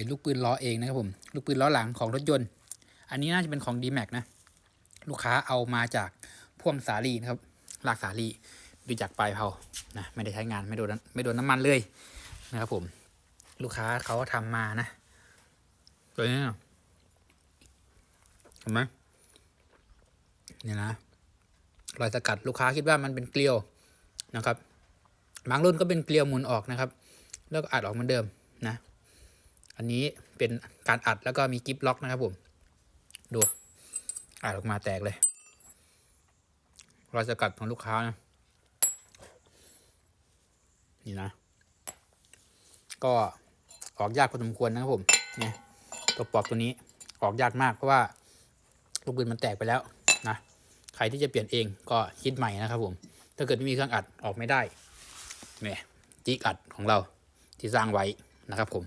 เป็นลูกปืนล้อเองนะครับผม ลูกปืนล้อหลังของรถยนต์ อันนี้น่าจะเป็นของ d m a x นะ ลูกค้าเอามาจากพ่วงสาลีนะครับลากสาลีดูจากปลายเผานะไม่ได้ใช้งานไม่โดนไม่โดนน้ำมันเลยนะครับผม ลูกค้าเขาทำมานะตัวนี้เห็นไหมเนี่ยนะรอยสกัดลูกค้าคิดว่ามันเป็นเกลียวนะครับบางรุ่นก็เป็นเกลียวหมุนออกนะครับ แล้วก็อัดออกเหมือนเดิมนะ อันนี้เป็นการอัดแล้วก็มีกิฟล็อกนะครับผม ดูอัดออกมาแตกเลยรอยสกัดของลูกค้านะ นี่นะ ก็ออกยากพอสมควรนะครับผม เนี่ยตัวปลอกตัวนี้ออกยากมากเพราะว่าลูกปืนมันแตกไปแล้วนะ ใครที่จะเปลี่ยนเองก็คิดใหม่นะครับผม ถ้าเกิดไม่มีเครื่องอัดออกไม่ได้เนี่ยจิกอัดของเราที่สร้างไว้นะครับผม